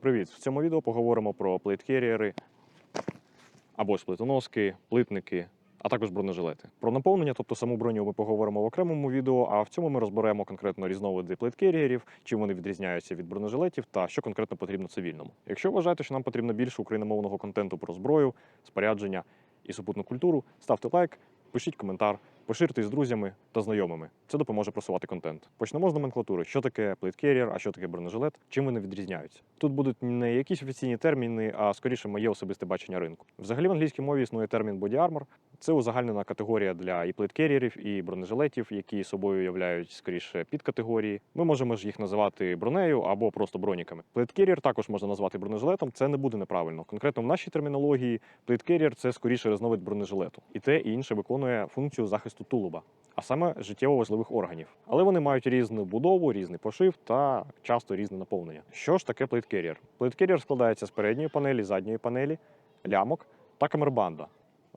Привіт! В цьому відео поговоримо про плейткеріери або ж плитоноски, плитники, а також бронежилети. Про наповнення, тобто саму броню, ми поговоримо в окремому відео, а в цьому ми розберемо конкретно різновиди плейткеріерів, чим вони відрізняються від бронежилетів та що конкретно потрібно цивільному. Якщо вважаєте, що нам потрібно більше україномовного контенту про зброю, спорядження і супутну культуру, ставте лайк, пишіть коментар, поширте з друзями та знайомими. Це допоможе просувати контент. Почнемо з номенклатури. Що таке плейткеріер, а що таке бронежилет, чим вони відрізняються. Тут будуть не якісь офіційні терміни, а скоріше моє особисте бачення ринку. Взагалі в англійській мові існує термін body armor. Це узагальнена категорія для і плейткеріерів, і бронежилетів, які собою являють скоріше підкатегорії. Ми можемо ж їх називати бронею або просто броніками. Плейткеріер також можна назвати бронежилетом. Це не буде неправильно. Конкретно в нашій термінології плейткеріер це скоріше різновид бронежилету. І те і інше виконує функцію захисту тулуба, а саме життєво важливих органів. Але вони мають різну будову, різний пошив та часто різне наповнення. Що ж таке плейткеріер? Плейткеріер складається з передньої панелі, задньої панелі, лямок та камербанда.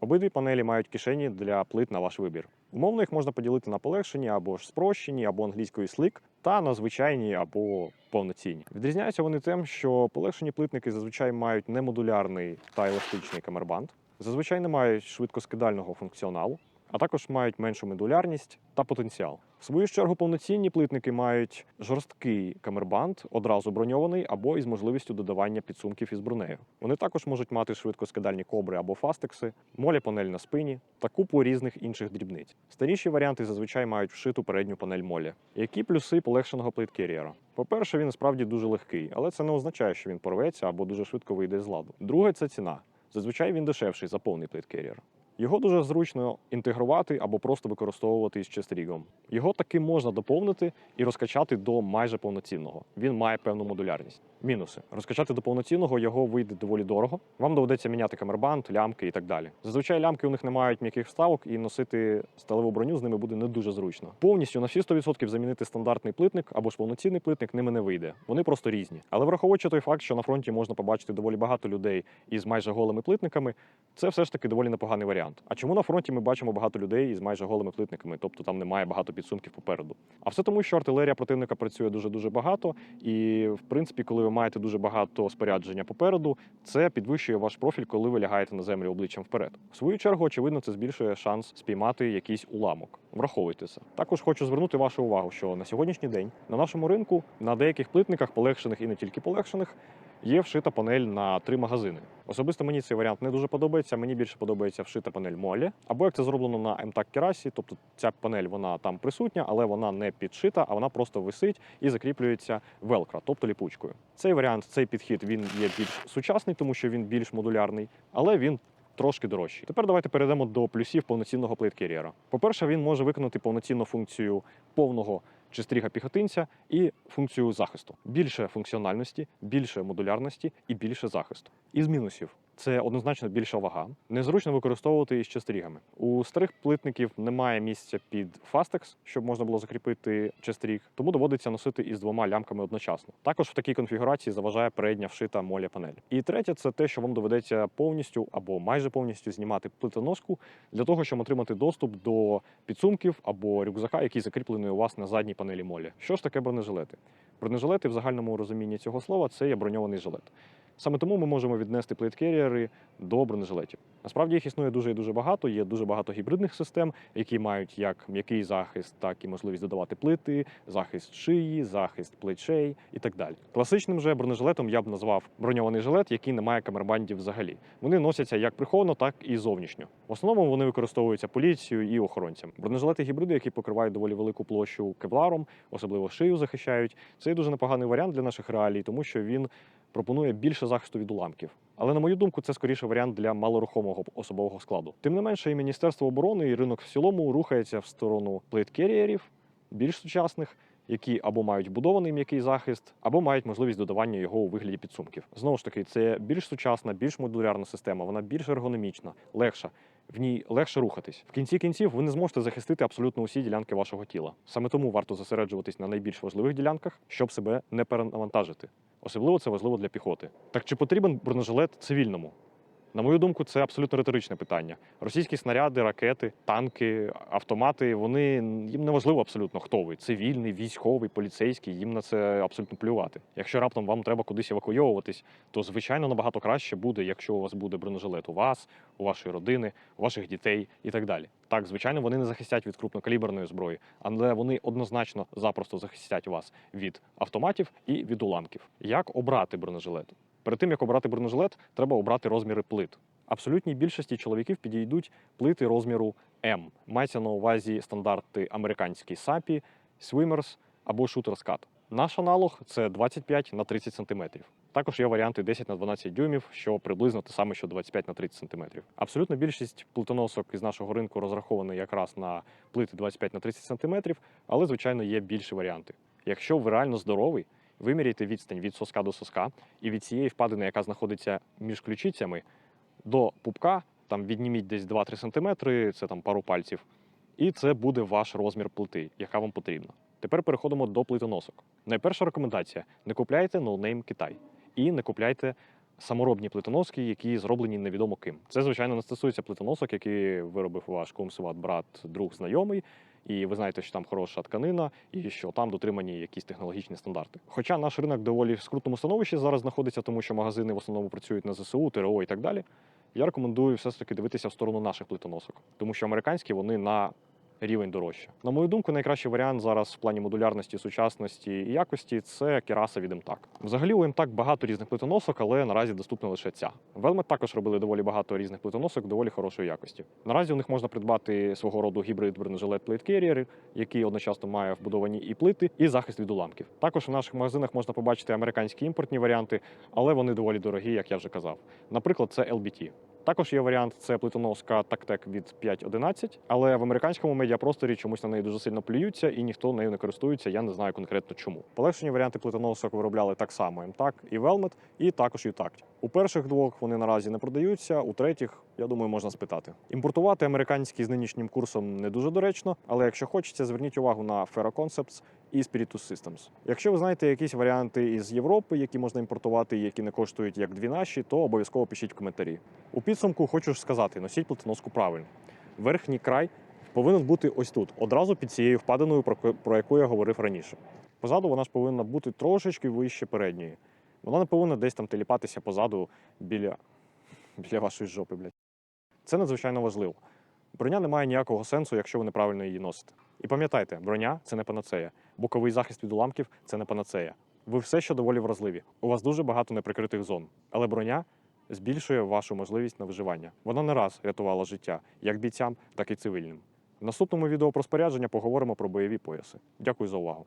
Обидві панелі мають кишені для плит на ваш вибір. Умовно їх можна поділити на полегшені або ж спрощені, або англійською slick, та на звичайні або повноцінні. Відрізняються вони тим, що полегшені плитники зазвичай мають немодулярний та еластичний камербанд, зазвичай не мають швидкоскидального функціоналу, а також мають меншу медулярність та потенціал. В свою чергу повноцінні плитники мають жорсткий камербанд, одразу броньований або із можливістю додавання підсумків із бронею. Вони також можуть мати швидкоскидальні кобри або фастекси, молі панель на спині та купу різних інших дрібниць. Старіші варіанти зазвичай мають вшиту передню панель молі. Які плюси полегшеного плейткеріера? По-перше, він справді дуже легкий, але це не означає, що він порветься або дуже швидко вийде з ладу. Друге, це ціна. Зазвичай він дешевший за повний плейткеріер. Його дуже зручно інтегрувати або просто використовувати із честрігом. Його таки можна доповнити і розкачати до майже повноцінного. Він має певну модулярність. Мінуси: розкачати до повноцінного його вийде доволі дорого. Вам доведеться міняти камербанд, лямки і так далі. Зазвичай лямки у них не мають м'яких вставок, і носити сталеву броню з ними буде не дуже зручно. Повністю на всі 100% замінити стандартний плитник або ж повноцінний плитник ними не вийде. Вони просто різні. Але враховуючи той факт, що на фронті можна побачити доволі багато людей із майже голими плитниками, це все ж таки доволі непоганий варіант. А чому на фронті ми бачимо багато людей із майже голими плитниками, тобто там немає багато підсумків попереду? А все тому, що артилерія противника працює дуже дуже багато, і в принципі, коли ви маєте дуже багато спорядження попереду, це підвищує ваш профіль, коли ви лягаєте на землю обличчям вперед. В свою чергу, очевидно, це збільшує шанс спіймати якийсь уламок. Враховуйте це. Також хочу звернути вашу увагу, що на сьогоднішній день на нашому ринку на деяких плитниках, полегшених і не тільки полегшених, є вшита панель на три магазини. Особисто мені цей варіант не дуже подобається. Мені більше подобається вшита панель молі, або як це зроблено на МТАК керасі, тобто ця панель вона там присутня, але вона не підшита, а вона просто висить і закріплюється велкро, тобто ліпучкою. Цей варіант, цей підхід він є більш сучасний, тому що він більш модулярний, але він. Трошки дорожчий. Тепер давайте перейдемо до плюсів повноцінного плейткеріера. По-перше, він може виконати повноцінну функцію повного чистріга піхотинця і функцію захисту. Більше функціональності, більше модулярності і більше захисту. Із мінусів це однозначно більша вага. Незручно використовувати із честрігами. У старих плитників немає місця під фастекс, щоб можна було закріпити честріг, тому доводиться носити із двома лямками одночасно. Також в такій конфігурації заважає передня вшита моля панель. І третє, це те, що вам доведеться повністю або майже повністю знімати плитоноску для того, щоб отримати доступ до підсумків або рюкзака, який закріплений у вас на задній панелі молі. Що ж таке бронежилети? Бронежилети в загальному розумінні цього слова це є броньований жилет. Саме тому ми можемо віднести плейткеріери до бронежилетів. Насправді їх існує дуже і дуже багато. Є дуже багато гібридних систем, які мають як м'який захист, так і можливість додавати плити, захист шиї, захист плечей і так далі. Класичним же бронежилетом я б назвав броньований жилет, який не має камербандів взагалі. Вони носяться як приховано, так і зовнішньо. В основному вони використовуються поліцією і охоронцям. Бронежилети гібриди, які покривають доволі велику площу кевларом, особливо шию захищають. Це є дуже непоганий варіант для наших реалій, тому що він пропонує більше захисту від уламків. Але на мою думку, це скоріше варіант для малорухомого особового складу. Тим не менше, і Міністерство оборони і ринок в цілому рухається в сторону плейткерієрів, більш сучасних, які або мають будований м'який захист, або мають можливість додавання його у вигляді підсумків. Знову ж таки, це більш сучасна, більш модулярна система, вона більш ергономічна, легша. В ній легше рухатись. В кінці кінців ви не зможете захистити абсолютно усі ділянки вашого тіла. Саме тому варто зосереджуватись на найбільш важливих ділянках, щоб себе не перенавантажити. Особливо це важливо для піхоти. Так чи потрібен бронежилет цивільному? На мою думку, це абсолютно риторичне питання. Російські снаряди, ракети, танки, автомати вони їм не важливо абсолютно хто ви цивільний, військовий, поліцейський. Їм на це абсолютно плювати. Якщо раптом вам треба кудись евакуйовуватись, то звичайно набагато краще буде, якщо у вас буде бронежилет у вас, у вашої родини, у ваших дітей і так далі. Так, звичайно, вони не захистять від крупнокаліберної зброї, але вони однозначно запросто захистять вас від автоматів і від уламків. Як обрати бронежилет? Перед тим як обрати бронежилет, треба обрати розміри плит. Абсолютній більшості чоловіків підійдуть плити розміру М. Мається на увазі стандарти американські SAPI, Swimmers або Shooters Cut. Наш аналог це 25 на 30 см. Також є варіанти 10 на 12 дюймів, що приблизно те саме, що 25 на 30 см. Абсолютно більшість плитоносок із нашого ринку розраховані якраз на плити 25 на 30 см, але звичайно є більші варіанти. Якщо ви реально здоровий, виміряйте відстань від соска до соска, і від цієї впадини, яка знаходиться між ключицями, до пупка, там відніміть десь 2-3 см, це там пару пальців, і це буде ваш розмір плити, яка вам потрібна. Тепер переходимо до плитоносок. Найперша рекомендація: не купляйте ноунейм Китай і не купляйте саморобні плитоноски, які зроблені невідомо ким. Це, звичайно, не стосується плитоносок, які виробив ваш кумсуват, брат, друг, знайомий. І ви знаєте, що там хороша тканина, і що там дотримані якісь технологічні стандарти. Хоча наш ринок доволі в скрутному становищі зараз знаходиться, тому що магазини в основному працюють на ЗСУ, ТРО і так далі. Я рекомендую все ж таки дивитися в сторону наших плитоносок, тому що американські вони на рівень дорожче. На мою думку, найкращий варіант зараз в плані модулярності, сучасності і якості це кераса від МТАК. Взагалі у МТАК багато різних плитоносок, але наразі доступна лише ця. Велмет також робили доволі багато різних плитоносок доволі хорошої якості. Наразі у них можна придбати свого роду гібрид бронежилет Plate Carrier, який одночасно має вбудовані і плити, і захист від уламків. Також в наших магазинах можна побачити американські імпортні варіанти, але вони доволі дорогі, як я вже казав. Наприклад, це LBT. Також є варіант це плитоноска тактек від 5.11, але в американському медіапросторі чомусь на неї дуже сильно плюються і ніхто нею не користується. Я не знаю конкретно чому. Полегшені варіанти плитоносок виробляли так само МТАК і Велмет, і також UTACT. У перших двох вони наразі не продаються, у третіх, я думаю, можна спитати. Імпортувати американські з нинішнім курсом не дуже доречно, але якщо хочеться, зверніть увагу на Ferro Concepts і Spiritus Systems. Якщо ви знаєте якісь варіанти із Європи, які можна імпортувати, які не коштують як дві наші, то обов'язково пишіть в коментарі. У підсумку хочу ж сказати: носіть плитоноску правильно. Верхній край повинен бути ось тут, одразу під цією впадиною, про яку я говорив раніше. Позаду вона ж повинна бути трошечки вище передньої. Вона не повинна десь там теліпатися позаду біля, біля вашої жопи, блядь. Це надзвичайно важливо. Броня не має ніякого сенсу, якщо ви неправильно її носите. І пам'ятайте, броня це не панацея. Боковий захист від уламків це не панацея. Ви все ще доволі вразливі. У вас дуже багато неприкритих зон. Але броня збільшує вашу можливість на виживання. Вона не раз рятувала життя як бійцям, так і цивільним. В наступному відео про спорядження поговоримо про бойові пояси. Дякую за увагу.